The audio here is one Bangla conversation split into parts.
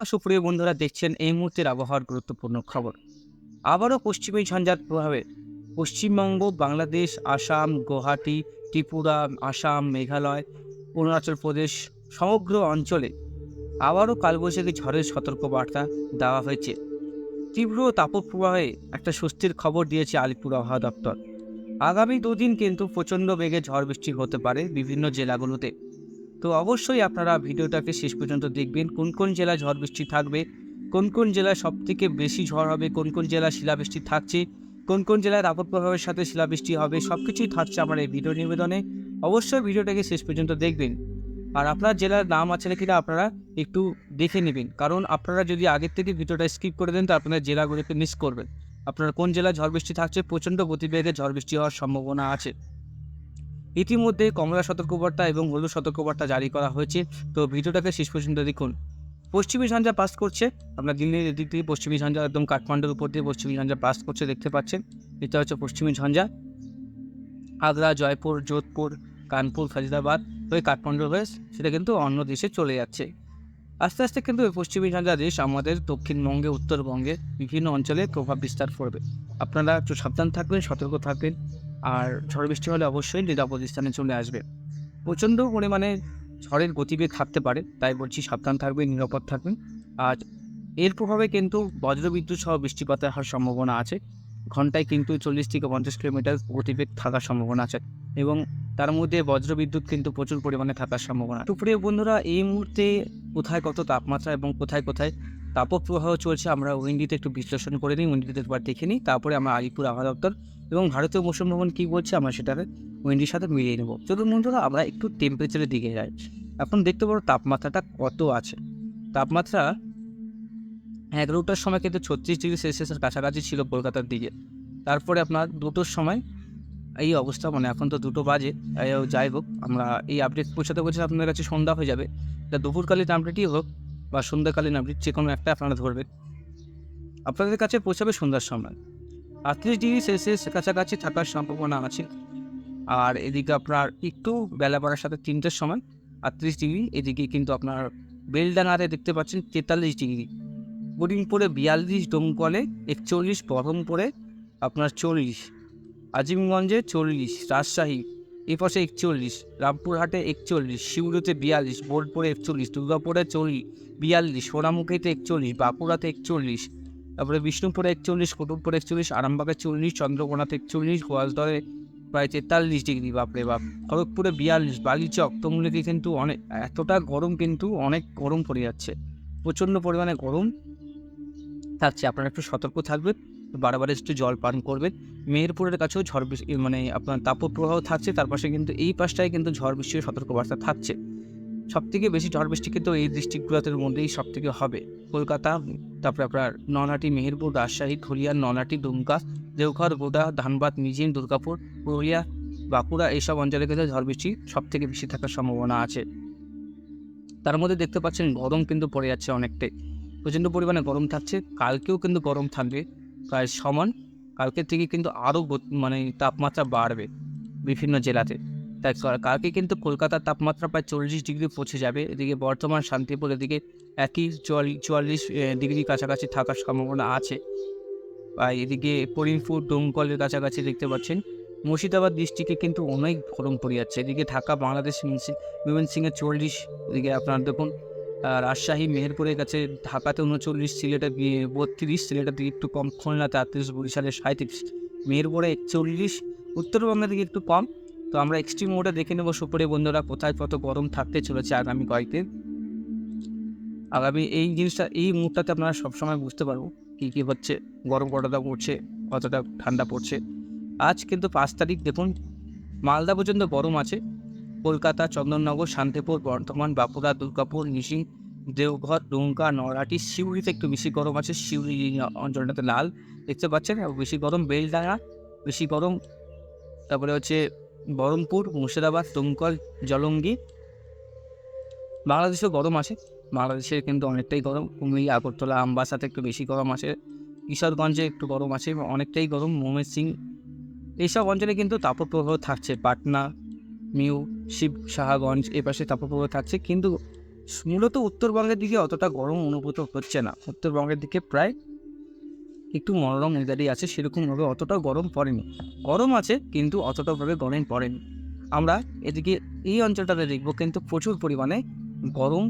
সুপ্রিয় বন্ধুরা, দেখছেন এই মুহূর্তের আবহাওয়ার গুরুত্বপূর্ণ খবর। আবারও পশ্চিমী ঝঞ্ঝার প্রভাবে পশ্চিমবঙ্গ, বাংলাদেশ, আসাম, গুয়াহাটি, ত্রিপুরা, আসাম, মেঘালয়, অরুণাচল প্রদেশ সমগ্র অঞ্চলে আবারও কালবৈশাখী ঝড়ের সতর্কবার্তা দেওয়া হয়েছে। তীব্র তাপপ্রবাহে একটা স্বস্তির খবর দিয়েছে আলিপুর আবহাওয়া দপ্তর। আগামী দুদিন কিন্তু প্রচণ্ড বেগে ঝড় বৃষ্টি হতে পারে বিভিন্ন জেলাগুলোতে। তো অবশ্যই আপনারা ভিডিওটাকে শেষ পর্যন্ত দেখবেন। কোন কোন জেলায় ঝড় বৃষ্টি থাকবে? কোন কোন জেলায় সব থেকে বেশি ঝড় হবে? কোন কোন জেলায় শিলাবৃষ্টি থাকছে? কোন কোন জেলায় তাপর প্রভাবের সাথে শিলাবৃষ্টি হবে? সব কিছুই থাকছে আমার এই ভিডিও নিবেদনে। অবশ্যই ভিডিওটাকে শেষ পর্যন্ত দেখবেন। আর আপনার জেলার নাম আছে নাকি না আপনারা একটু দেখে নেবেন। কারণ আপনারা যদি আগের থেকে ভিডিওটা স্কিপ করে দেন, তো আপনার জেলাগুলোকে মিস করবেন। আপনার কোন জেলায় ঝড় বৃষ্টি থাকছে? প্রচণ্ড গতিবেগে ঝড় বৃষ্টি হওয়ার সম্ভাবনা আছে। ইতিমধ্যে কমলা সতর্কবার্তা এবং হলুদ সতর্কবার্তা জারি করা হয়েছে। তো ভিডিওটাকে শেষ পর্যন্ত দেখুন। পশ্চিমী ঝঞ্ঝা পাস করছে। আপনার দিল্লির এদিক থেকে পশ্চিমী ঝঞ্ঝা একদম কাঠমান্ডুর উপর দিয়ে পশ্চিমী ঝঞ্ঝা পাস করছে, দেখতে পাচ্ছেন। এটা হচ্ছে পশ্চিমী ঝঞ্ঝা। আগ্রা, জয়পুর, যোধপুর, কানপুর ফাজিদাবাদ হয়ে কাঠমান্ডু হয়ে সেটা কিন্তু অন্য দেশে চলে যাচ্ছে। আস্তে আস্তে কিন্তু এই পশ্চিমী ঝঞ্ঝা দেশ আমাদের দক্ষিণবঙ্গে, উত্তরবঙ্গে বিভিন্ন অঞ্চলে প্রভাব বিস্তার করবে। আপনারা একটু সাবধান থাকবেন, সতর্ক থাকবেন। আর ঝড় বৃষ্টি হলে অবশ্যই নিরাপদ স্থানে চলে আসবে। প্রচণ্ড পরিমাণে ঝড়ের গতিবেগ থাকতে পারে, তাই বলছি সাবধান থাকবেন, নিরাপদ থাকবেন। আর এর প্রভাবে কিন্তু বজ্রবিদ্যুৎ সহ বৃষ্টিপাত হওয়ার সম্ভাবনা আছে। ঘন্টায় কিন্তু চল্লিশ থেকে পঞ্চাশ কিলোমিটার গতিবেগ থাকার সম্ভাবনা আছে এবং তার মধ্যে বজ্রবিদ্যুৎ কিন্তু প্রচুর পরিমাণে থাকার সম্ভাবনা তো বন্ধুরা, এই মুহূর্তে কোথায় কত তাপমাত্রা এবং কোথায় কোথায় তাপপ্রবাহ চলছে, আমরা উইন্ডিতে একটু বিশ্লেষণ করে নিই, উইন্ডিতে একবার দেখে নিই। তারপরে আমরা আলিপুর আবহাওয়া দপ্তর এবং ভারতীয় মৌসুম ভবন কী বলছে, আমরা সেটাকে উইন্ডির সাথে মিলিয়ে নেব। চলুন বন্ধুরা, আমরা একটু টেম্পারেচারের দিকে যাই। এখন দেখতে পারো তাপমাত্রাটা কত আছে। তাপমাত্রা এগারোটার সময় কিন্তু ছত্রিশ ডিগ্রি সেলসিয়াসের কাছাকাছি ছিল কলকাতার দিকে। তারপরে আপনার দুটোর সময় এই অবস্থা মানে এখন তো দুটো বাজে যাই হোক, আমরা এই আপডেট পৌঁছাতে পৌঁছাতে আপনাদের কাছে সন্ধ্যা হয়ে যাবে। এটা দুপুরকালীন আপডেটই হোক বা সন্ধ্যাকালীন আপডেট যে কোনো একটা আপনারা ধরবেন। আপনাদের কাছে পৌঁছাবে সন্ধ্যার সময়। আটত্রিশ ডিগ্রি সেলসিয়াস কাছাকাছি থাকার সম্ভাবনা আছে। আর এদিকে আপনার একটু বেলা বাড়ার সাথে তিনটের সময় আটত্রিশ ডিগ্রি এদিকে কিন্তু আপনার বেলডাঙাতে দেখতে পাচ্ছেন তেতাল্লিশ ডিগ্রি বোরিংপুরে বিয়াল্লিশ, ডোমকলে একচল্লিশ, বহরমপুরে আপনার চল্লিশ, আজিমগঞ্জে চল্লিশ, রাজশাহী এ পাশে একচল্লিশ, রামপুরহাটে একচল্লিশ শিউড়িতে বিয়াল্লিশ, বোলপুরে একচল্লিশ, দুর্গাপুরে চল্লিশ বিয়াল্লিশ, সোনামুখীতে একচল্লিশ, বাঁকুড়াতে একচল্লিশ, তারপরে বিষ্ণুপুরে একচল্লিশ কুটুমপুরে একচল্লিশ, আরামবাগে চল্লিশ, চন্দ্রকোনাতে একচল্লিশ গোয়ালদরে প্রায় তেতাল্লিশ ডিগ্রি, বাপরে বাপ। খড়গপুরে বিয়াল্লিশ, বালিচক, তমলুকে কিন্তু অনেক এতটা গরম কিন্তু অনেক গরম পড়ে যাচ্ছে, প্রচণ্ড পরিমাণে গরম। থাকছে আপনারা একটু সতর্ক থাকবেন। বারবার একটু জল পান করবেন মেহেরপুরের কাছেও ঝড় বৃষ্টি মানে আপনার তাপপ্রবাহ থাকছে, তার পাশে কিন্তু এই পাশটায় কিন্তু ঝড় বৃষ্টির সতর্কবার্তা থাকছে। সব থেকে বেশি ঝড় বৃষ্টি কিন্তু এই ডিস্ট্রিক্টগুলোতে মধ্যেই সব থেকে হবে। কলকাতা, তারপরে আপনার নলহাটি, মেহেরপুর, রাজশাহী, ধুলিয়া, নলহাটি, দুমকা, দেওঘর গোদা ধানবাদ মিজিন দুর্গাপুর, পুরুলিয়া, বাঁকুড়া এইসব অঞ্চলে কিন্তু ঝড় বৃষ্টি সব থেকে বেশি থাকার সম্ভাবনা আছে। তার মধ্যে দেখতে পাচ্ছেন গরম কিন্তু পড়ে যাচ্ছে অনেকটাই। প্রচণ্ড পরিমাণে গরম থাকছে, কালকেও কিন্তু গরম থাকবে। প্রায় সমান। কালকের থেকে কিন্তু আরও মানে তাপমাত্রা বাড়বে বিভিন্ন জেলাতে। তাই কালকে কিন্তু কলকাতার তাপমাত্রা প্রায় চল্লিশ ডিগ্রি পৌঁছে যাবে। এদিকে বর্ধমান শান্তিপুর এদিকে একই চুয়াল্লিশ ডিগ্রি কাছাকাছি থাকার সম্ভাবনা আছে। আর এদিকে করিমপুর, ডোমকলের কাছাকাছি দেখতে পাচ্ছেন, মুর্শিদাবাদ ডিস্ট্রিক্টে কিন্তু অনেক গরম পড়ে যাচ্ছে। এদিকে ঢাকা, বাংলাদেশ সিংয়ের চল্লিশ। এদিকে আপনার দেখুন রাজশাহী, মেহেরপুরের কাছে ঢাকাতে উনচল্লিশ, সিলেটে বত্রিশ, সিলেটের দিকে একটু কম খুলনাতে আটত্রিশ বরিশালে সাঁত্রিশ মেহেরপুরে একচল্লিশ, উত্তরবঙ্গের দিকে একটু কম। তো আমরা এক্সট্রিম মোডে দেখে নেব সুপরে বন্ধুরা কোথায় কত গরম থাকতে চলেছে আগামী কয়েকদিন। আগামী এই জিনিসটা, এই মুহূর্তটাতে আপনারা সবসময় বুঝতে পারব কী কী হচ্ছে, গরম কতটা পড়ছে, কতটা ঠান্ডা পড়ছে। আজ কিন্তু পাঁচ তারিখ, দেখুন, মালদা পর্যন্ত গরম আছে। কলকাতা, চন্দননগর, শান্তিপুর, বর্ধমান, বাঁকুড়া, দুর্গাপুর, নিশিং, দেওঘর ডুমকা নড়াটি সিউড়িতে একটু বেশি গরম আছে সিউড়ি অঞ্চলটাতে লাল দেখতে পাচ্ছেন বেশি গরম বেলডাঙা বেশি গরম, তারপরে হচ্ছে বহরমপুর, মুর্শিদাবাদ, দমকল, জলঙ্গি, বাংলাদেশেও গরম আছে, বাংলাদেশে কিন্তু অনেকটাই গরম কুমিল্লা আগরতলা, আমবাসাতে একটু বেশি গরম আছে, কিশোরগঞ্জে একটু গরম আছে, অনেকটাই গরম ময়মনসিং এইসব অঞ্চলে কিন্তু তাপপ্রবাহ থাকছে, পাটনা মিউ, শিব, সাহাগঞ্জ এ পাশে তাপপ্রবাহ থাকছে, কিন্তু মূলত উত্তরবঙ্গের দিকে অতটা গরম অনুভূত হচ্ছে না। উত্তরবঙ্গের দিকে প্রায় একটু মনোরম ওয়েদারই আছে, সেরকমভাবে অতটা গরম পড়েনি। গরম আছে, কিন্তু অতটাভাবে গরম পড়েনি। আমরা এদিকে এই অঞ্চলটাতে দেখব, কিন্তু প্রচুর পরিমাণে গরম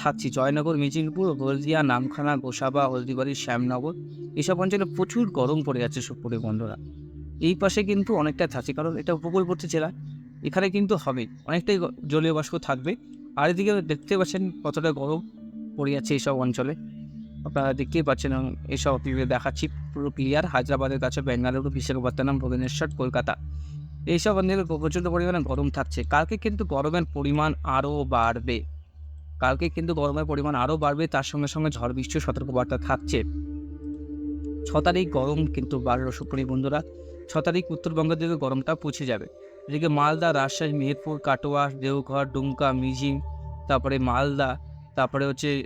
থাকছি। জয়নগর মেদিনীপুর হলদিয়া, নামখানা, গোসাবা, হলদিবাড়ি, শ্যামনগর এসব অঞ্চলে প্রচুর গরম পড়ে যাচ্ছে সুপুরি বন্ধুরা এই পাশে কিন্তু অনেকটা থাকছে, কারণ এটা উপকূলবর্তী জেলা। এখানে কিন্তু হবে। অনেকটাই জলীয় বাষ্প থাকবে। আর এদিকে দেখতে পাচ্ছেন কতটা গরম পড়ে যাচ্ছে এইসব অঞ্চলে। আপনারা দেখতেই পাচ্ছেন এসব দেখাচ্ছি পুরো ক্লিয়ার হায়দ্রাবাদের কাছে বেঙ্গালুরু বিশাখাপত্তনম, ভুবনেশ্বর, কলকাতা। এইসব অঞ্চলে প্রচণ্ড পরিমাণে গরম থাকছে। কালকে কিন্তু গরমের পরিমাণ আরও বাড়বে। কালকে কিন্তু গরমের পরিমাণ আরও বাড়বে, তার সঙ্গে সঙ্গে ঝড় বৃষ্টির সতর্কবার্তা থাকছে। ছ তারিখ গরম কিন্তু বাড়লো, সুপ্রিয় বন্ধুরা। ছ তারিখ উত্তরবঙ্গের দিকে গরমটা পৌঁছে যাবে। এদিকে মালদা, রাজশাহী মেহেরপুর কাটোয়া, দেওঘর, ডুমকা, মিজিং, তারপরে মালদা, তারপরে হচ্ছে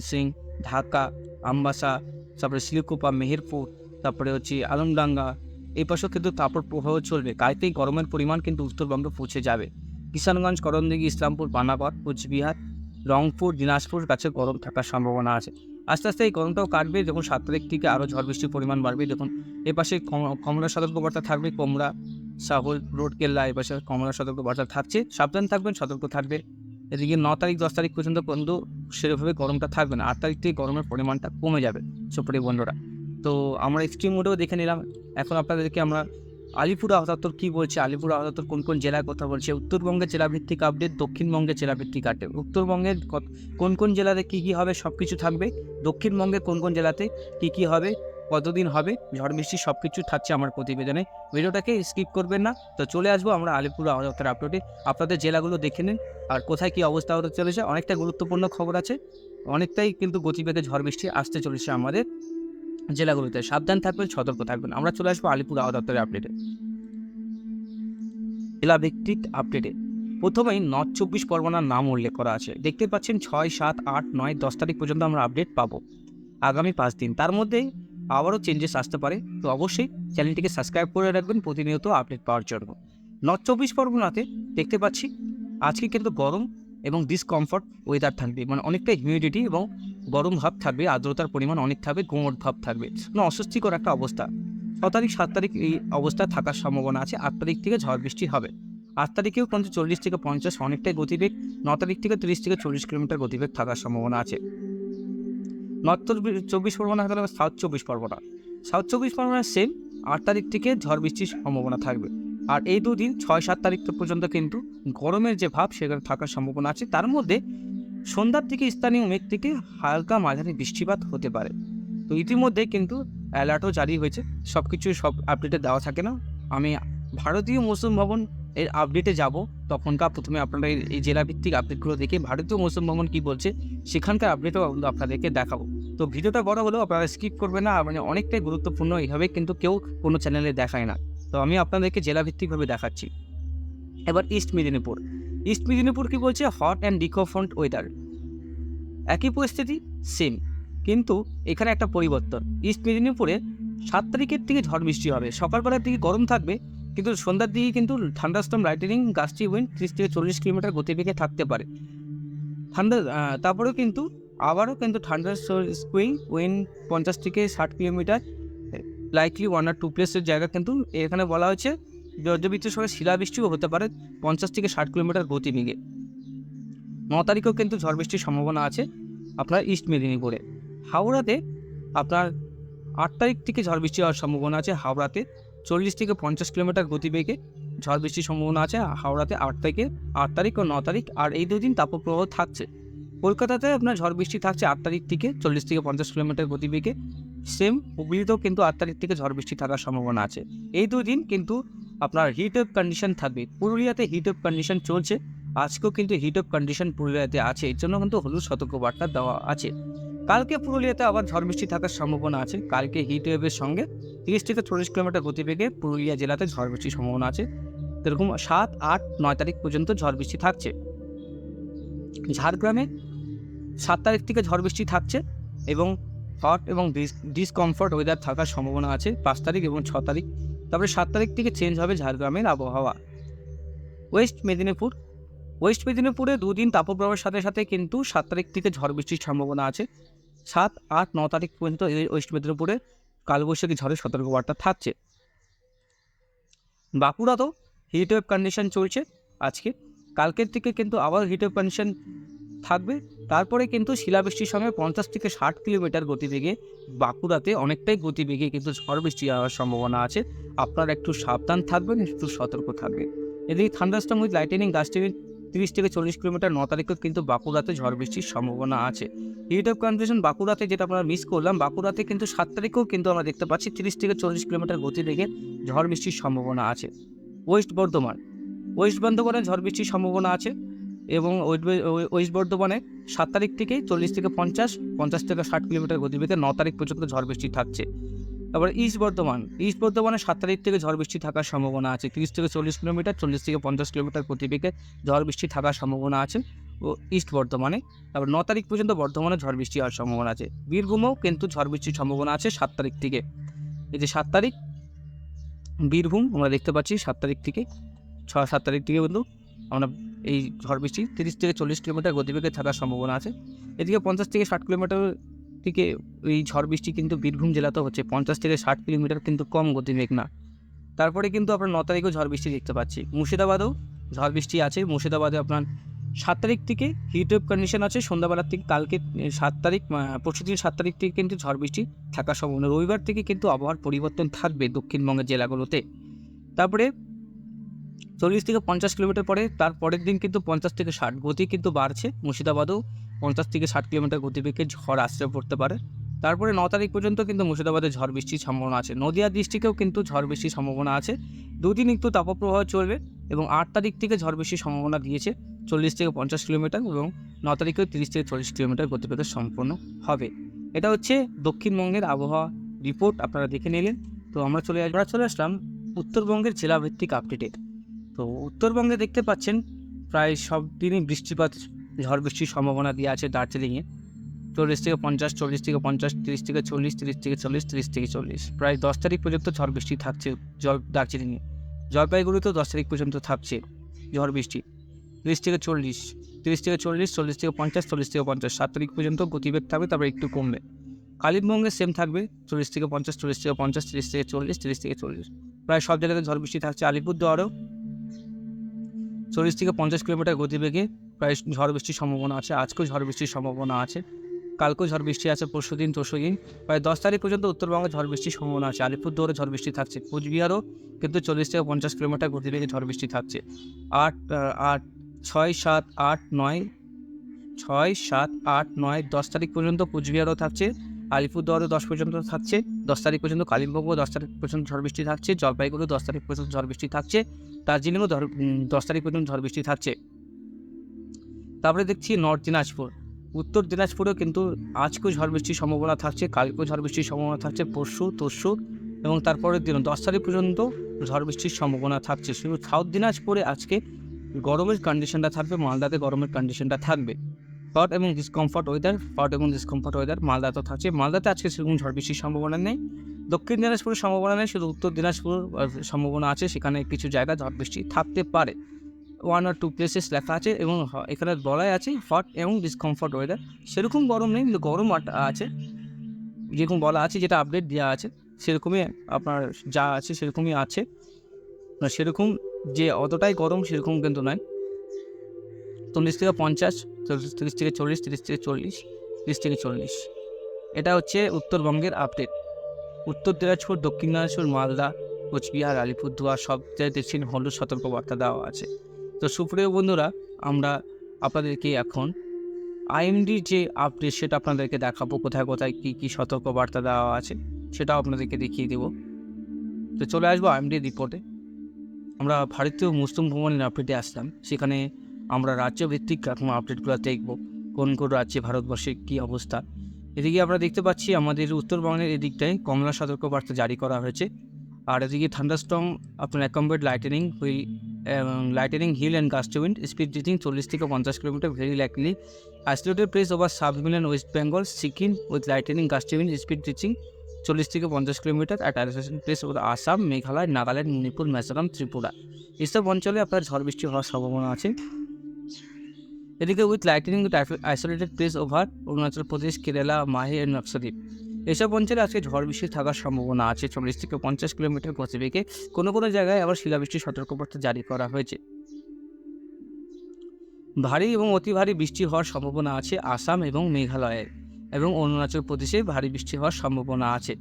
সিং, ঢাকা, আমবাসা, তারপরে শিলকুপা মেহেরপুর, তারপরে হচ্ছে আলমডাঙ্গা। এই পাশেও কিন্তু তারপর প্রভাব চলবে। কালকেই গরমের পরিমাণ কিন্তু উত্তরবঙ্গে পৌঁছে যাবে। কিষানগঞ্জ, করণদিঘি, ইসলামপুর পানাগড় কোচবিহার, রংপুর, দিনাজপুর কাছে গরম থাকার সম্ভাবনা আছে। আস্তে আস্তে এই গরমটাও কাটবে। যখন সাত তারিখ থেকে আরও ঝড় বৃষ্টির পরিমাণ বাড়বে। দেখুন এ পাশে কম- কমলা সতর্কবার্তা থাকবে কমলা সাহুল রোড কেল্লা এ পাশে কমলা সতর্কবার্তা থাকছে। সাবধান থাকবেন, সতর্ক থাকবে। এদিকে ন তারিখ, দশ তারিখ পর্যন্ত কিন্তু সেরকমভাবে গরমটা থাকবে না। আট তারিখ থেকে গরমের পরিমাণটা কমে যাবে, সুপ্রিয় বন্ধুরা। তো আমরা এক্সট্রিম মোডেও দেখে নিলাম। এখন আপনাদেরকে আমরা আলিপুর আবহাওয়া কী বলছে? আলিপুর আবহাওয়া কোন কোন জেলার কথা বলছে? উত্তরবঙ্গের জেলাভিত্তিক আপডেট দক্ষিণবঙ্গের জেলাভিত্তিক আপডেট উত্তরবঙ্গের কোন কোন জেলাতে কী কী হবে সব কিছু থাকবে? দক্ষিণবঙ্গে কোন কোন জেলাতে কী কী হবে? কতদিন হবে? ঝড়, বৃষ্টি সব কিছু থাকছে আমার প্রতিবেদনে। ভিডিওটাকে স্কিপ করবেন না। তো চলে আসব আমরা আলিপুর আবহাওয়ার আপডেটে আপনাদের জেলাগুলো দেখে নিন। আর কোথায় কী অবস্থা হতে চলেছে? অনেকটা গুরুত্বপূর্ণ খবর আছে। অনেকটাই কিন্তু গতিবেগে ঝড়, বৃষ্টি আসতে চলেছে আমাদের জেলাগুলোতে। সাবধান থাকবেন, সতর্ক থাকবেন। আমরা চলে আসব আলিপুর আবহাওয়া দপ্তরের আপডেটে। জেলা ভিত্তিক আপডেটে। প্রথমেই নর্থ চব্বিশ পরগনার নাম উল্লেখ করা আছে। দেখতে পাচ্ছেন ছয়, সাত, আট, নয়, দশ তারিখ পর্যন্ত আমরা আপডেট পাবো। আগামী পাঁচ দিন। তার মধ্যে আবারও চেঞ্জেস আসতে পারে, তো অবশ্যই চ্যানেলটিকে সাবস্ক্রাইব করে রাখবেন প্রতিনিয়ত আপডেট পাওয়ার জন্য। নর্থ চব্বিশ পরগনাতে দেখতে পাচ্ছি, আজকে কিন্তু গরম এবং ডিসকমফর্ট ওয়েদার থাকবে মানে অনেকটা হিউমিডিটি এবং গরম ভাব থাকবে, আর্দ্রতার পরিমাণ অনেক থাকবে কোমর ভাব থাকবে। মানে অস্বস্তিকর একটা অবস্থা। ছ তারিখ, সাত তারিখ এই অবস্থা থাকার সম্ভাবনা আছে, আট তারিখ থেকে ঝড় বৃষ্টি হবে। আট তারিখেও কিন্তু চল্লিশ থেকে পঞ্চাশ অনেকটাই গতিবেগ, ন তারিখ থেকে তিরিশ থেকে চল্লিশ কিলোমিটার গতিবেগ থাকার সম্ভাবনা আছে। নর্থ চব্বিশ- পরগনা হতে হবে সাউথ চব্বিশ পরগনা। সাউথ চব্বিশ পরগনা সেম আট তারিখ থেকে ঝড় বৃষ্টির সম্ভাবনা থাকবে। আর এই দুদিন ছয় সাত তারিখ পর্যন্ত কিন্তু গরমের যে ভাব সেখানে থাকার সম্ভাবনা আছে। তার মধ্যে সন্ধ্যার দিকে স্থানীয় মেঘ থেকে হালকা মাঝারি বৃষ্টিপাত হতে পারে। তো ইতিমধ্যে কিন্তু অ্যালার্টও জারি হয়েছে। সব কিছু সব আপডেটে দেওয়া থাকে না। আমি ভারতীয় মৌসুম ভবন এর আপডেটে যাব। তখনকার প্রথমে আপনারা এই- জেলাভিত্তিক আপডেটগুলো দেখে ভারতীয় মৌসুম ভবন কী বলছে, সেখানকার আপডেটও আপনাদেরকে দেখাবো। তো ভিডিওটা বড় হলেও আপনারা স্কিপ করবেন না মানে অনেকটাই গুরুত্বপূর্ণ এইভাবে কিন্তু কেউ কোনো চ্যানেলে দেখায় না। তো আমি আপনাদেরকে জেলাভিত্তিকভাবে দেখাচ্ছি। এবার ইস্ট মেদিনীপুর ইস্ট মেদিনীপুর কি বলছে? হট অ্যান্ড ডিকোফ্রন্ট ওয়েদার একই পরিস্থিতি সেম কিন্তু এখানে একটা পরিবর্তন। ইস্ট মেদিনীপুরে সাত তারিখের থেকে ঝড় বৃষ্টি হবে। সকালবেলার দিকে গরম থাকবে কিন্তু সন্ধ্যার দিকে কিন্তু থান্ডারস্টম লাইটেনিং গাছটি উইন্ড ত্রিশ থেকে চল্লিশ কিলোমিটার গতিবেগে থাকতে পারে। ঠান্ডা তারপরেও কিন্তু আবারও কিন্তু ঠান্ডার স্কুইং উইন পঞ্চাশ থেকে ষাট kilometre likely one or two প্লেসের জায়গা কিন্তু এখানে বলা হয়েছে বজ্রবিদ্যুৎ সঙ্গে শিলাবৃষ্টিও হতে পারে পঞ্চাশ থেকে ষাট কিলোমিটার গতিবেগে। ন তারিখেও কিন্তু ঝড় বৃষ্টির সম্ভাবনা আছে আপনার ইস্ট মেদিনীপুরে হাওড়াতে আপনার আট তারিখ থেকে ঝড় বৃষ্টি হওয়ার সম্ভাবনা আছে হাওড়াতে। চল্লিশ থেকে পঞ্চাশ কিলোমিটার গতিবেগে ঝড় বৃষ্টির সম্ভাবনা আছে হাওড়াতে আট থেকে আট তারিখ ও ন তারিখ, আর এই দুদিন তাপপ্রবাহ থাকছে। কলকাতাতে আপনার ঝড় বৃষ্টি থাকছে আট তারিখ থেকে চল্লিশ থেকে পঞ্চাশ কিলোমিটার গতিবেগে। সেম হুগলিতেও কিন্তু আট তারিখ থেকে ঝড় বৃষ্টি থাকার সম্ভাবনা আছে। এই দুদিন কিন্তু আপনার হিট ওয়েভ কন্ডিশন থাকবে। পুরুলিয়াতে হিট ওয়েভ কন্ডিশন চলছে। আজকেও কিন্তু হিট ওয়েভ কন্ডিশন পুরুলিয়াতে আছে। এর জন্য কিন্তু হলুদ সতর্কবার্তা দেওয়া আছে। কালকে পুরুলিয়াতে আবার ঝড় বৃষ্টি থাকার সম্ভাবনা আছে। কালকে হিট ওয়েভের সঙ্গে তিরিশ থেকে চল্লিশ কিলোমিটার গতিবেগে পুরুলিয়া জেলাতে ঝড় বৃষ্টির সম্ভাবনা আছে। এরকম সাত, আট, নয় তারিখ পর্যন্ত ঝড় বৃষ্টি থাকছে। ঝাড়গ্রামে সাত তারিখ থেকে ঝড় বৃষ্টি থাকছে এবং হট এবং ডিসকমফর্ট ওয়েদার থাকার সম্ভাবনা আছে পাঁচ তারিখ এবং ছ তারিখ। তারপরে সাত তারিখ থেকে চেঞ্জ হবে ঝাড়গ্রামের আবহাওয়া। ওয়েস্ট মেদিনীপুর। ওয়েস্ট মেদিনীপুরে দুদিন তাপপ্রবাহের সাথে সাথে কিন্তু সাত তারিখ থেকে ঝড় বৃষ্টির সম্ভাবনা আছে। সাত, আট, ন তারিখ পর্যন্ত ওয়েস্ট মেদিনীপুরে কালবৈশাখী ঝড়ের সতর্কবার্তা থাকছে। বাঁকুড়াতেও হিট ওয়েভ কন্ডিশন চলছে আজকে। কালকের থেকে কিন্তু আবার হিট ওয়েভ কন্ডিশন থাকবে। তারপরে কিন্তু শিলাবৃষ্টির সঙ্গে পঞ্চাশ থেকে ষাট কিলোমিটার গতিবেগে বাঁকুড়াতে অনেকটাই গতিবেগে কিন্তু ঝড় বৃষ্টি হওয়ার সম্ভাবনা আছে। আপনারা একটু সাবধান থাকবেন, একটু সতর্ক থাকবেন। এদিকে থান্ডারস্টম উইথ লাইটেনিং গাছটিভিন তিরিশ থেকে চল্লিশ কিলোমিটার ন তারিখেও কিন্তু বাঁকুড়াতে ঝড় বৃষ্টির সম্ভাবনা আছে। হিট অফ কন্ডিশন বাঁকুড়াতে যেটা আমরা মিস করলাম, বাঁকুড়াতে কিন্তু সাত তারিখেও কিন্তু আমরা দেখতে পাচ্ছি তিরিশ থেকে চল্লিশ কিলোমিটার গতি গতিবেগে ঝড় বৃষ্টির সম্ভাবনা আছে। ওয়েস্ট বর্ধমান, ওয়েস্ট বর্ধমানে ঝড় বৃষ্টির সম্ভাবনা আছে এবং ওয়েস্ট বর্ধমানে সাত তারিখ থেকে চল্লিশ থেকে পঞ্চাশ পঞ্চাশ থেকে ষাট কিলোমিটার গতিবেগে ন তারিখ পর্যন্ত ঝড় বৃষ্টি থাকছে। তারপরে ইস্ট বর্ধমান। ইস্ট বর্ধমানে সাত তারিখ থেকে ঝড় বৃষ্টি থাকার সম্ভাবনা আছে। তিরিশ থেকে চল্লিশ কিলোমিটার, চল্লিশ থেকে পঞ্চাশ কিলোমিটার গতিবেগে ঝড় বৃষ্টি থাকার সম্ভাবনা আছে ও ইস্ট বর্ধমানে। তারপর ন তারিখ পর্যন্ত বর্ধমানে ঝড় বৃষ্টি হওয়ার সম্ভাবনা আছে। বীরভূমেও কিন্তু ঝড় বৃষ্টির সম্ভাবনা আছে সাত তারিখ থেকে। এই যে সাত তারিখ, বীরভূম আমরা দেখতে পাচ্ছি সাত তারিখ থেকে, ছ, সাত তারিখ থেকে কিন্তু আমরা এই ঝড় বৃষ্টি তিরিশ থেকে চল্লিশ কিলোমিটার গতিবেগে থাকার সম্ভাবনা আছে। এদিকে পঞ্চাশ থেকে ষাট কিলোমিটার থেকে এই ঝড় বৃষ্টি কিন্তু বীরভূম জেলাতেও হচ্ছে। পঞ্চাশ থেকে ষাট কিলোমিটার কিন্তু কম গতিবেগ না। তারপরে কিন্তু আপনার ন তারিখেও ঝড় বৃষ্টি দেখতে পাচ্ছি। মুর্শিদাবাদেও ঝড় বৃষ্টি আছে। মুর্শিদাবাদে আপনার সাত তারিখ থেকে হিট ওয়েভ কন্ডিশন আছে। সন্ধ্যাবেলার থেকে কালকে সাত তারিখ পরশু দিন সাত তারিখ থেকে কিন্তু ঝড় বৃষ্টি থাকার সম্ভাবনা রবিবার থেকে কিন্তু আবহাওয়ার পরিবর্তন থাকবে দক্ষিণবঙ্গের জেলাগুলোতে। তারপরে চল্লিশ থেকে পঞ্চাশ কিলোমিটার পরে, তার পরের দিন কিন্তু পঞ্চাশ থেকে ষাট গতি কিন্তু বাড়ছে। মুর্শিদাবাদেও পঞ্চাশ থেকে ষাট কিলোমিটার গতিবেগে ঝড় আশ্রয় পড়তে পারে। তারপরে ন তারিখ পর্যন্ত কিন্তু মুর্শিদাবাদে ঝড় বৃষ্টির সম্ভাবনা আছে। নদিয়া ডিস্ট্রিক্টেও কিন্তু ঝড় বৃষ্টির সম্ভাবনা আছে। দুদিন একটু তাপপ্রবাহ চলবে এবং আট তারিখ থেকে ঝড় বৃষ্টির সম্ভাবনা দিয়েছে চল্লিশ থেকে পঞ্চাশ কিলোমিটার এবং ন তারিখেও তিরিশ থেকে চল্লিশ কিলোমিটার গতিবেগে সম্পন্ন হবে। এটা হচ্ছে দক্ষিণবঙ্গের আবহাওয়া রিপোর্ট আপনারা দেখে নিলেন। তো আমরা চলে আমরা চলে আসলাম উত্তরবঙ্গের জেলাভিত্তিক আপডেটে তো উত্তরবঙ্গে দেখতে পাচ্ছেন, প্রায় সব দিনই বৃষ্টিপাত ঝড় বৃষ্টির সম্ভাবনা দিয়ে আছে দার্জিলিংয়ে। চল্লিশ থেকে পঞ্চাশ, চল্লিশ থেকে পঞ্চাশ, তিরিশ থেকে চল্লিশ, তিরিশ থেকে চল্লিশ, তিরিশ থেকে চল্লিশ। প্রায় দশ তারিখ পর্যন্ত ঝড় বৃষ্টি থাকছে জল দার্জিলিংয়ে। জলপাইগুড়িতেও দশ তারিখ পর্যন্ত থাকছে ঝড় বৃষ্টি। তিরিশ থেকে চল্লিশ, তিরিশ থেকে চল্লিশ চল্লিশ থেকে পঞ্চাশ, চল্লিশ থেকে পঞ্চাশ। সাত তারিখ পর্যন্ত গতিবেগ থাকবে, তারপরে একটু কমবে। কালিম্পংয়ে সেম থাকবে, চল্লিশ থেকে পঞ্চাশ, চল্লিশ থেকে পঞ্চাশ, তিরিশ থেকে চল্লিশ, তিরিশ থেকে চল্লিশ। প্রায় সব জায়গাতে ঝড় বৃষ্টি থাকছে আলিপুরদুয়ারেও। চল্লিশ থেকে পঞ্চাশ কিলোমিটার গতিবেগে প্রায় ঝড় বৃষ্টির সম্ভাবনা আছে, আজকেও ঝড় বৃষ্টির সম্ভাবনা আছে, কালকেও ঝড় বৃষ্টি আছে, পরশু দিন, তরশু দিন। প্রায় দশ তারিখ পর্যন্ত উত্তরবঙ্গে ঝড় বৃষ্টির সম্ভাবনা আছে, আলিপুরদুয়ারে ঝড় বৃষ্টি থাকছে, কোচবিহারও কিন্তু চল্লিশ থেকে পঞ্চাশ কিলোমিটার গতিবেগে ঝড় বৃষ্টি থাকছে। আট আট, ছয়, সাত, আট, নয়, ছয়, সাত, আট, নয়, দশ তারিখ পর্যন্ত কোচবিহারও থাকছে, আলিপুরদুয়ারও দশ পর্যন্ত থাকছে, দশ তারিখ পর্যন্ত কালিম্পংও দশ তারিখ পর্যন্ত ঝড় বৃষ্টি থাকছে, জলপাইগুড়িও দশ তারিখ পর্যন্ত ঝড় বৃষ্টি থাকছে, দার্জিলিংও দশ তারিখ পর্যন্ত ঝড় বৃষ্টি থাকছে। তারপরে দেখছি নর্থ দিনাজপুর উত্তর দিনাজপুরেও কিন্তু আজকেও ঝড় বৃষ্টির সম্ভাবনা থাকছে, কালকেও ঝড় বৃষ্টির সম্ভাবনা থাকছে, পরশু, তরশু এবং তারপরের দিন দশ তারিখ পর্যন্ত ঝড় বৃষ্টির সম্ভাবনা থাকছে। শুধু সাউথ দিনাজপুরে আজকে গরমের কন্ডিশনটা থাকবে, মালদাতে গরমের কন্ডিশনটা থাকবে। হট এবং ডিসকমফর্ট ওয়েদার হট এবং ডিসকমফর্ট ওয়েদার মালদাতেও থাকছে। মালদাতে আজকে সেরকম ঝড় বৃষ্টির সম্ভাবনা নেই। দক্ষিণ দিনাজপুরের সম্ভাবনা নেই, শুধু উত্তর দিনাজপুর সম্ভাবনা আছে, সেখানে কিছু জায়গায় ঝড় বৃষ্টি থাকতে পারে। ওয়ান আর টু প্লেসেস লেখা আছে এবং এখানে বলাই আছে হট এবং ডিসকমফর্ট ওয়েদার সেরকম গরম নেই, কিন্তু গরম আছে। যেরকম বলা আছে, যেটা আপডেট দেওয়া আছে, সেরকমই আপনার যা আছে সেরকমই আছে। সেরকম যে অতটাই গরম সেরকম কিন্তু নয়। চল্লিশ থেকে পঞ্চাশ, চল্লিশ তিরিশ থেকে চল্লিশ, তিরিশ থেকে চল্লিশ, তিরিশ থেকে চল্লিশ। এটা হচ্ছে উত্তরবঙ্গের আপডেট উত্তর দিনাজপুর, দক্ষিণ দিনাজপুর, মালদা, কোচবিহার, আলিপুরদুয়ার সব জায়গায় দেখছেন হলুদ সতর্কবার্তা দেওয়া আছে। তো সুপ্রিয় বন্ধুরা, আমরা আপনাদেরকে এখন আইএমডির যে আপডেট সেটা আপনাদেরকে দেখাবো, কোথায় কোথায় কী কী সতর্কবার্তা দেওয়া আছে, সেটাও আপনাদেরকে দেখিয়ে দেবো। তো চলে আসব আইএমডির রিপোর্টে আমরা ভারতীয় মুসলিম ভ্রমণের আপডেটে আসলাম। সেখানে আমরা রাজ্যভিত্তিক এখন আপডেটগুলো দেখব, কোন কোন রাজ্যে ভারতবর্ষের কী অবস্থা। এদিকে আমরা দেখতে পাচ্ছি, আমাদের উত্তরবঙ্গের এদিকটায় কমলা সতর্কবার্তা জারি করা হয়েছে। আর এদিকে থান্ডারস্টং আপনার accompanied lightning with lightning hail and gust wind speed reaching চল্লিশ থেকে পঞ্চাশ kilometre very likely isolated place over sub Himalayan West Bengal Sikkim with lightning gust wind speed reaching চল্লিশ থেকে পঞ্চাশ kilometre at isolation place over Assam Meghalaya Nagaland Manipur Mizoram Tripura এসব অঞ্চলে আপনার ঝড় বৃষ্টি হওয়ার সম্ভাবনা আছে। এদিকে with lightning isolated place over Arunachal Pradesh Kerala Mahe and Lakshadweep এসব অঞ্চলে আজকে ঝড় বৃষ্টি থাকার সম্ভাবনা আছে। চল্লিশ থেকে পঞ্চাশ কিলোমিটার গতিবেগে কোনো কোনো জায়গায় আবার শিলাবৃষ্টির সতর্কবার্তা জারি করা হয়েছে। ভারী এবং অতি ভারী বৃষ্টি হওয়ার সম্ভাবনা আছে আসাম এবং মেঘালয়ে এবং অরুণাচল প্রদেশে ভারী বৃষ্টি হওয়ার সম্ভাবনা আছে।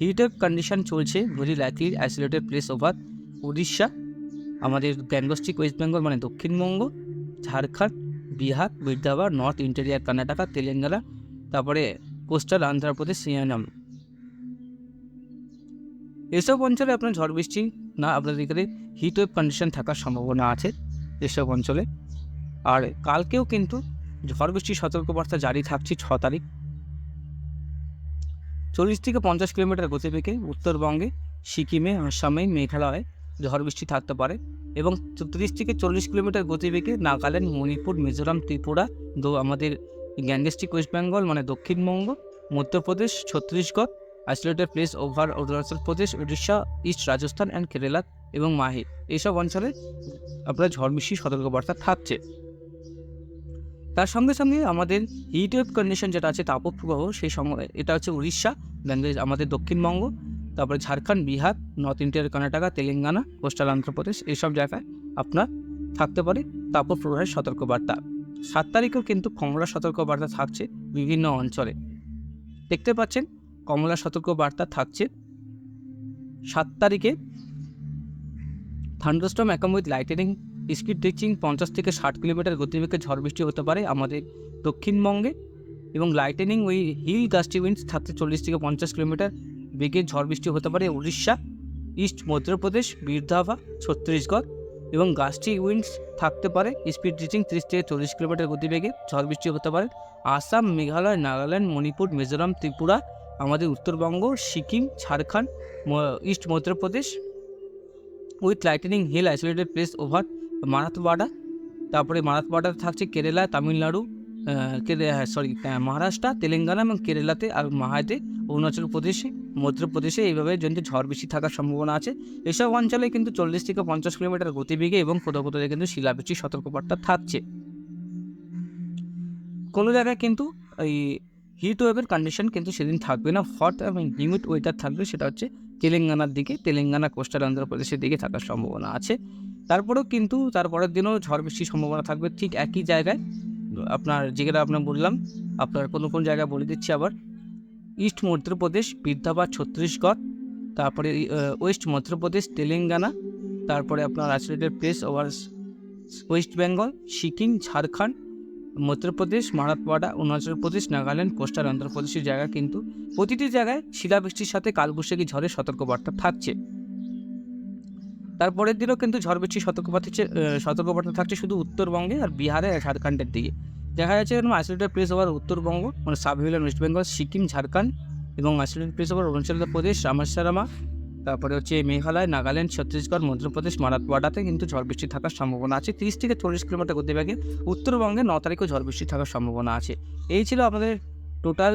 হিটেভ কন্ডিশন চলছে very likely isolated place over Orissa, আমাদের গ্যাঙ্গস্টিক ওয়েস্ট বেঙ্গল মানে দক্ষিণবঙ্গ, ঝাড়খণ্ড, বিহার বিদ্যাবাড় নর্থ ইন্টেরিয়ার কর্ণাটকা, তেলেঙ্গানা, তারপরে কোস্টাল আন্ধ্রপ্রদেশ সিয়ানাম এসব অঞ্চলে আপনার ঝড় বৃষ্টি না আপনাদের এখানে হিট ওয়েভ কন্ডিশন থাকার সম্ভাবনা আছে এসব অঞ্চলে। আর কালকেও কিন্তু ঝড় বৃষ্টির সতর্কবার্তা জারি থাকছে ছ তারিখ। চল্লিশ থেকে পঞ্চাশ কিলোমিটার গতিবেগে উত্তরবঙ্গে, সিকিমে, আসামে, মেঘালয়ে ঝড় বৃষ্টি থাকতে পারে এবং তিরিশ থেকে চল্লিশ কিলোমিটার গতিবেগে নাগাল্যান্ড, মণিপুর, মিজোরাম, ত্রিপুরা, দো আমাদের গ্যাঙ্গেস্টিক ওয়েস্ট বেঙ্গল মানে Dakshinbanga, Madhya Pradesh, Chhattisgarh isolated place over Arunachal Pradesh, Orissa east Rajasthan and Kerala এবং মাহি এইসব অঞ্চলে আপনার ঝড় বৃষ্টির সতর্কবার্তা থাকছে। তার সঙ্গে সঙ্গে আমাদের হিট ওয়েভ কন্ডিশন যেটা আছে, তাপপ্রবাহ, সেই সময় এটা হচ্ছে উড়িষ্যা আমাদের দক্ষিণবঙ্গ, তারপরে ঝাড়খণ্ড, বিহার নর্থ ইন্ডিয়ার কর্ণাটকা, তেলেঙ্গানা কোস্টাল অন্ধ্রপ্রদেশ, এইসব জায়গায় আপনার থাকতে পারে তাপপ্রবাহের সতর্কবার্তা। সাত তারিখেও কিন্তু কমলা সতর্কবার্তা থাকছে বিভিন্ন অঞ্চলে। দেখতে পাচ্ছেন, কমলা সতর্কবার্তা থাকছে। সাত তারিখে থান্ডারস্টর্ম অ্যাকম উইথ লাইটেনিং স্পিড রিচিং পঞ্চাশ থেকে ষাট কিলোমিটার গতিবেগে ঝড় বৃষ্টি হতে পারে আমাদের দক্ষিণবঙ্গে এবং লাইটেনিং ওই হিল গাস্টি উইন্ডস থাকতে চল্লিশ থেকে পঞ্চাশ কিলোমিটার বেগে ঝড় বৃষ্টি হতে পারে উড়িষ্যা, ইস্ট মধ্যপ্রদেশ বিরধাভা ছত্তিশগড় এবং গাছটি উইন্ডস থাকতে পারে। স্পিড রিচিং তিরিশ থেকে চল্লিশ কিলোমিটার গতিবেগে ঝড় বৃষ্টি হতে পারে। আসাম, মেঘালয়, নাগাল্যান্ড, মণিপুর, মিজোরাম, ত্রিপুরা, আমাদের Uttarbanga, Sikkim, Jharkhand east Madhya Pradesh with lightning hail, isolated place over Marathwada. তারপরে মারাথওয়াডাতে থাকছে কেরালা, তামিলনাড়ু সরি মহারাষ্ট্র, তেলেঙ্গানা এবং কেরালাতে আর মাহাতে অরুণাচল প্রদেশে। মধ্যপ্রদেশে এইভাবে যদি ঝড় বৃষ্টি থাকার সম্ভাবনা আছে। এসব অঞ্চলে কিন্তু চল্লিশ থেকে পঞ্চাশ কিলোমিটার গতিবেগে এবং কোথাও কোথাও কিন্তু শিলাবৃষ্টির সতর্কবার্তা থাকছে। কোনো জায়গায় কিন্তু এই হিট ওয়েভের কন্ডিশন কিন্তু সেদিন থাকবে না। হট এবং হিউমিড ওয়েদার থাকবে, সেটা হচ্ছে তেলেঙ্গানার দিকে। তেলেঙ্গানা কোস্টাল অন্ধ্রপ্রদেশের দিকে থাকার সম্ভাবনা আছে। তারপরেও কিন্তু তারপরের দিনও ঝড় বৃষ্টির সম্ভাবনা থাকবে ঠিক একই জায়গায়। আপনার যেটা আপনার বললাম, আপনার কোনো কোন জায়গায় বলে দিচ্ছি আবার। ইস্ট মধ্যপ্রদেশ বিদ্যাবাদ ছত্তিশগড়, তারপরে ওয়েস্ট মধ্যপ্রদেশ, তেলেঙ্গানা, তারপরে আপনার isolated place over West Bengal, Sikkim, Jharkhand, Madhya Pradesh Marathwada Arunachal Pradesh Nagaland, coastal, অন্ধ্রপ্রদেশের জায়গা কিন্তু প্রতিটি জায়গায় শিলাবৃষ্টির সাথে কালবৈশাখী ঝড়ের সতর্কবার্তা থাকছে। তারপরের দিনও কিন্তু ঝড় বৃষ্টির সতর্কবার্তা সতর্কবার্তা থাকছে শুধু উত্তরবঙ্গে আর বিহারে আর ঝাড়খণ্ডের দিকে। দেখা যাচ্ছে এরকম আইসোলেটেড প্লেস ওভার উত্তরবঙ্গ মানে সাব ওয়েস্ট বেঙ্গল সিকিম, ঝাড়খণ্ড এবং isolated place over Arunachal Pradesh রামাসারামা তারপরে হচ্ছে মেঘালয়, নাগাল্যান্ড, ছত্তিশগড়, মধ্যপ্রদেশ মারাথওয়াড়াতে কিন্তু ঝড় বৃষ্টি থাকার সম্ভাবনা আছে। তিরিশ থেকে চল্লিশ কিলোমিটার গতিবেগে উত্তরবঙ্গে ন তারিখেও ঝড় বৃষ্টি থাকার সম্ভাবনা আছে। এই ছিল আমাদের টোটাল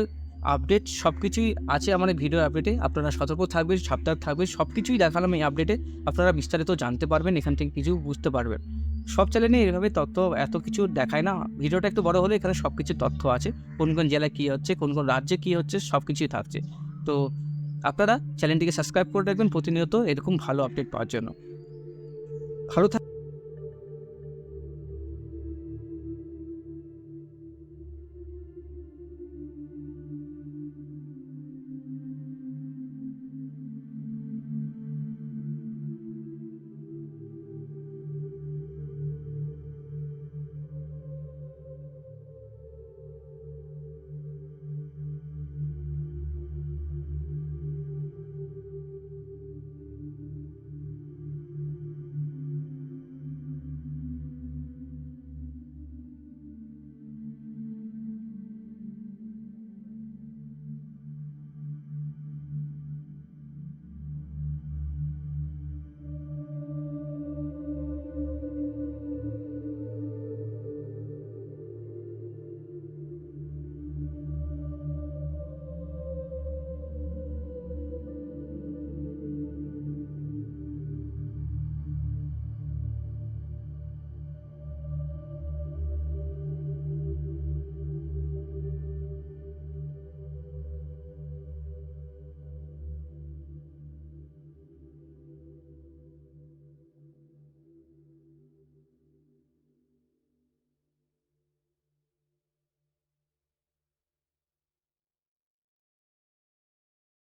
আপডেট সব কিছুই আছে আমাদের ভিডিও আপডেটে আপনারা সতর্ক থাকবেন, সাবধান থাকবেন সব কিছুই দেখালাম এই আপডেটে আপনারা বিস্তারিত জানতে পারবেন, এখান থেকে কিছু বুঝতে পারবেন। সব চ্যানেলে এইভাবে তথ্য এত কিছু দেখায় না। ভিডিওটা একটু বড় হলে এখানে সব কিছু তথ্য আছে। কোন কোন জেলায় কী হচ্ছে, কোন কোন রাজ্যে কী হচ্ছে সব কিছুই থাকছে। তো আপনারা চ্যানেলটিকে সাবস্ক্রাইব করে রাখবেন। প্রতিনিয়ত এরকম ভালো আপডেট পাওয়ার জন্য। ভালো